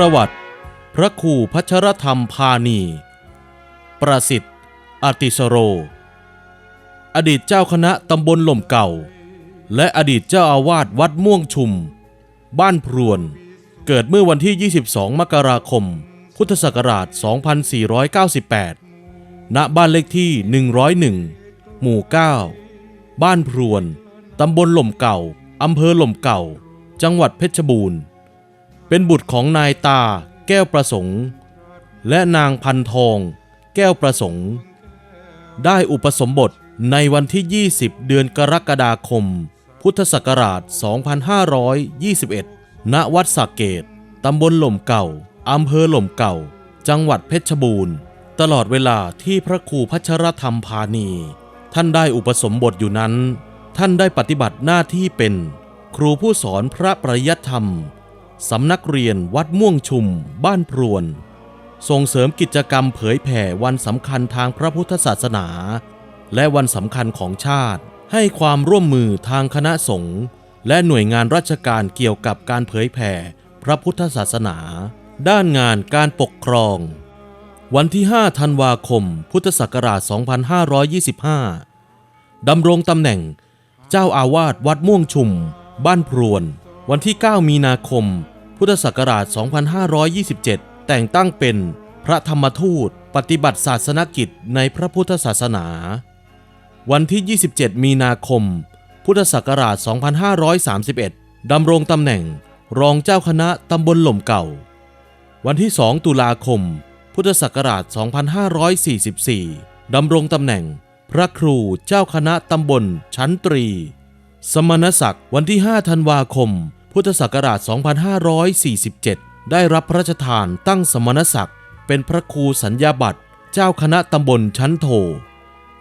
ประวัติ พระครูพัชรธรรมพาณี ประสิทธิ์อติสโร อดีตเจ้าคณะตำบลหล่มเก่า และอดีตเจ้าอาวาสวัดม่วงชุม บ้านพรวน เกิดเมื่อวันที่ 22 มกราคม พุทธศักราช 2498 ณ บ้านเลขที่ 101 หมู่ 9 บ้านพรวน ตำบลหล่มเก่า อำเภอหล่มเก่า จังหวัดเพชรบูรณ์ เป็นบุตรของนายตาแก้วประสงค์ และนางพันทอง แก้วประสงค์ ได้อุปสมบทในวันที่ 20 เดือนกรกฎาคม พุทธศักราช 2521 ณ วัดสักเกต ตำบลหล่มเก่า อำเภอหล่มเก่า จังหวัดเพชรบูรณ์ ตลอดเวลาที่พระครูพัชรธรรมพาณี ท่านได้อุปสมบทอยู่นั้น ท่านได้ปฏิบัติหน้าที่เป็น ครูผู้สอนพระปริยัติธรรม สำนักเรียนวัดม่วงชุม บ้านพรวน ส่งเสริมกิจกรรมเผยแผ่วันสำคัญทางพระพุทธศาสนา และวันสำคัญของชาติ ให้ความร่วมมือทางคณะสงฆ์และหน่วยงานราชการเกี่ยวกับการเผยแผ่พระพุทธศาสนา ด้านงานการปกครอง วันที่ 5 ธันวาคม พุทธศักราช 2525 ดำรงตำแหน่ง เจ้าอาวาสวัดม่วงชุม บ้านพรวน วันที่ 9 มีนาคม พุทธศักราช 2527 แต่งตั้งเป็นพระธรรมทูตปฏิบัติศาสนกิจในพระพุทธศาสนา วันที่ 27 มีนาคม พุทธศักราช 2531 ดำรงตำแหน่งรองเจ้าคณะตำบลหล่มเก่า วันที่ 2 ตุลาคม พุทธศักราช 2544 ดำรงตำแหน่ง พระครูเจ้าคณะตำบลชั้นตรี สมณศักดิ์วันที่ 5 ธันวาคม พุทธศักราช 2547 ได้รับพระราชทานตั้งสมณศักดิ์ เป็นพระครูสัญญาบัตรเจ้าคณะตำบลชั้นโท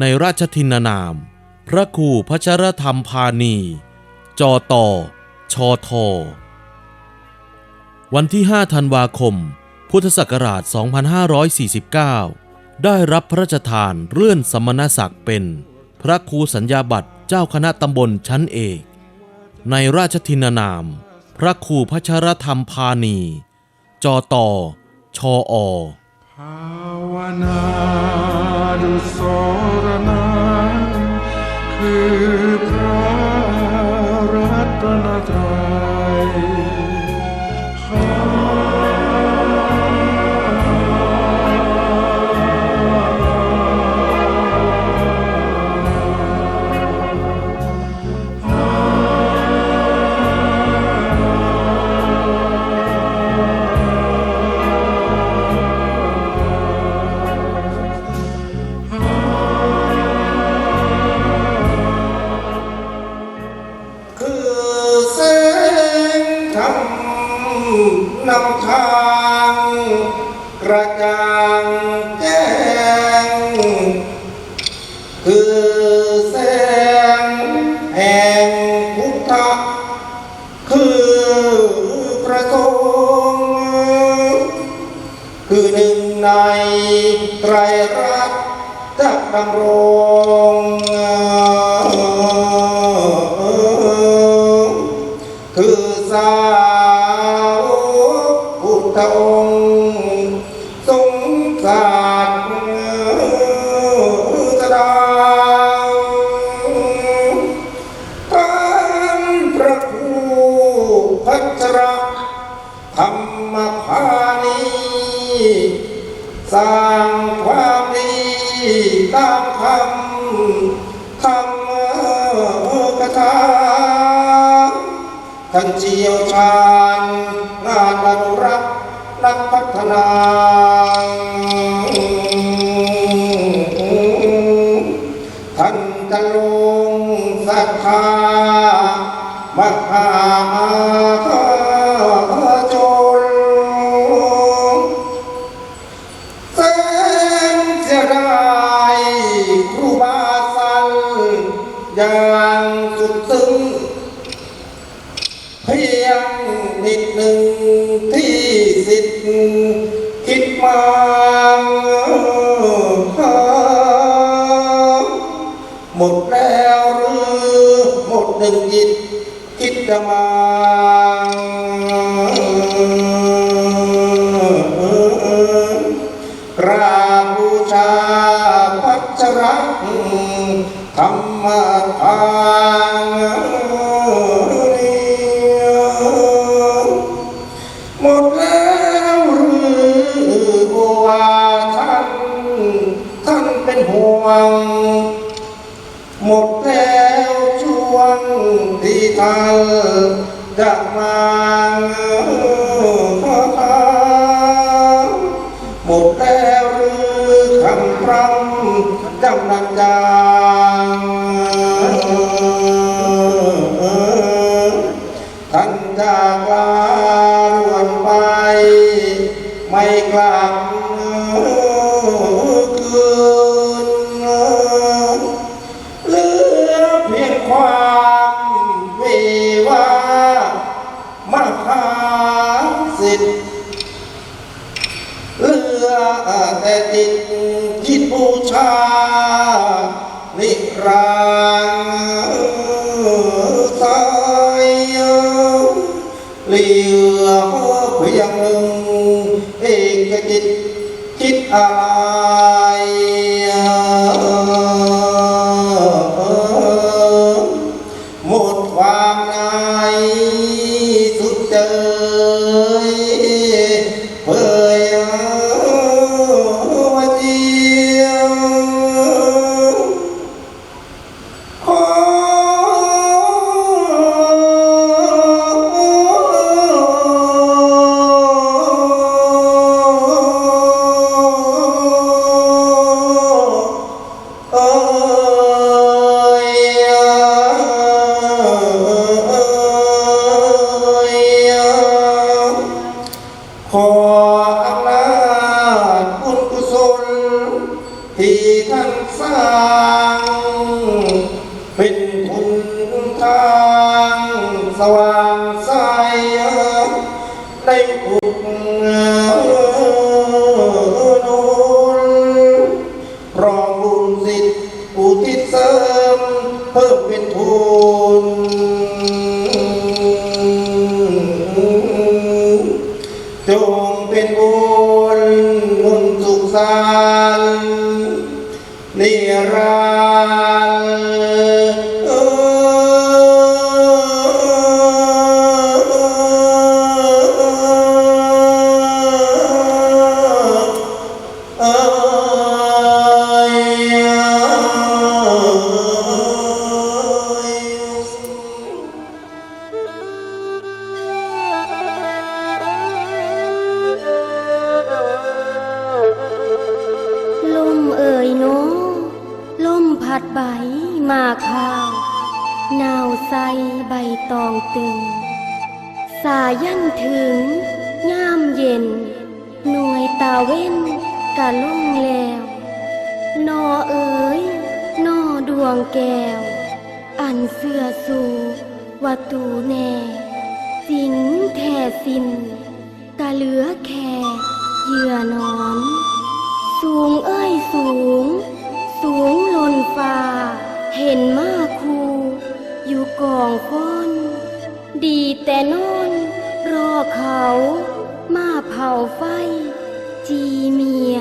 ในราชทินานาม พระครูพัชรธรรมพาณี จอตอชอทอวันที่ 5 ธันวาคม พุทธศักราช 2549 ได้รับพระราชทานเลื่อนสมณศักดิ์เป็น พระครูสัญญาบัตรเจ้าคณะตำบลชั้นเอก ในราชทินานาม พระครูพัชรธรรมพาณี จอตอชออภาวนาดุสรนาคือ ทางกระจ่างแจ้ง คือแสงแห่งพุทธะคือพระสงฆ์คือหนึ่งในไตรรัตน์จะดำรง ธองค์ทรงศาสดาท่านพระครูพัชรธรรมพาณีสร้างความดีตามคำธรรมกถาท่านเจียวชา นักพัฒนาท่านจะลงสักคา จิตมาหมดแล้วหมดหนึ่งจิตจิตจะมาราบูชาพัชรังธรรมท ไม่กล้า ยจิต จิตอา ตาลุ่งแล้วนอเอ๋ยนอดวงแก้ว อันเสื้อสู่วัตูแน่สิงแท่สินตาเหลือแค่เยื่อนอน สูงเอ้ยสูง สูงลนฟ้า เห็นมาคูอยู่กองก้น ดีแต่นอนรอเขา มาเผาไฟ จีเมีย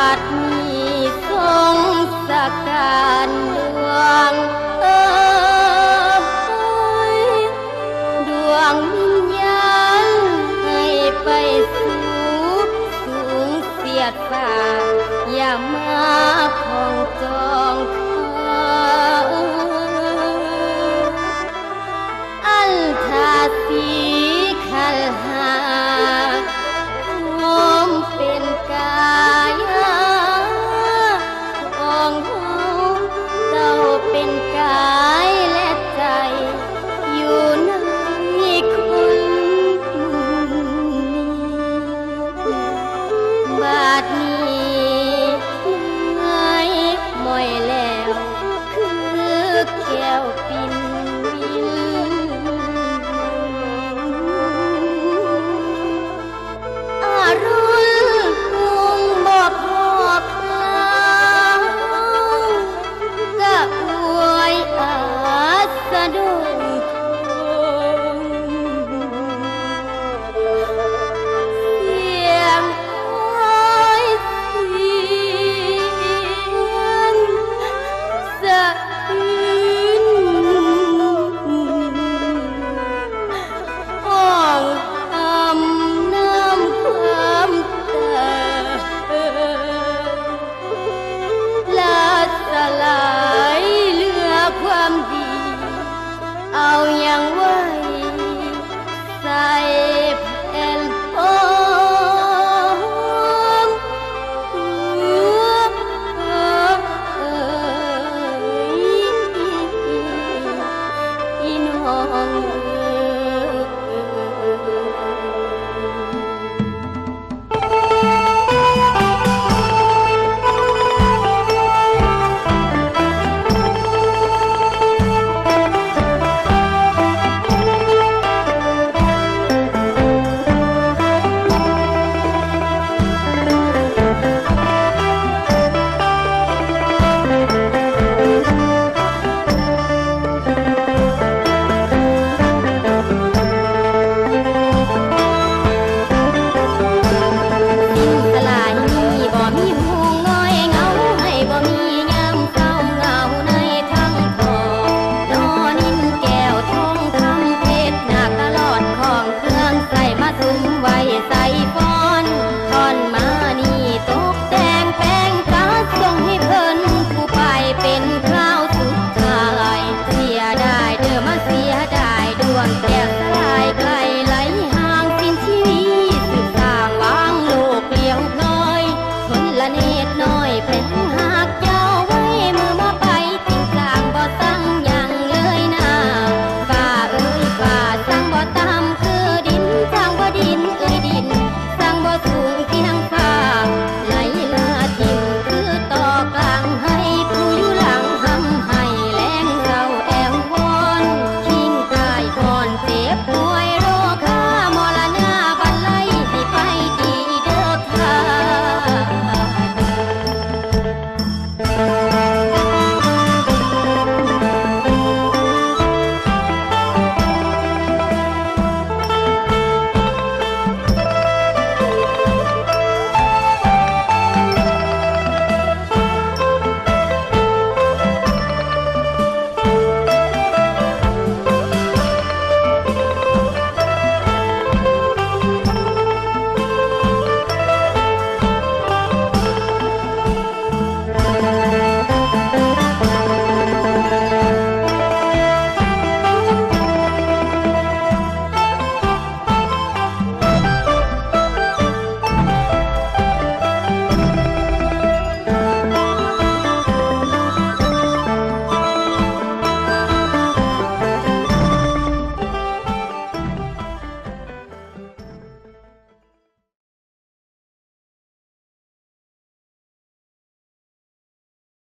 பார்க்கும்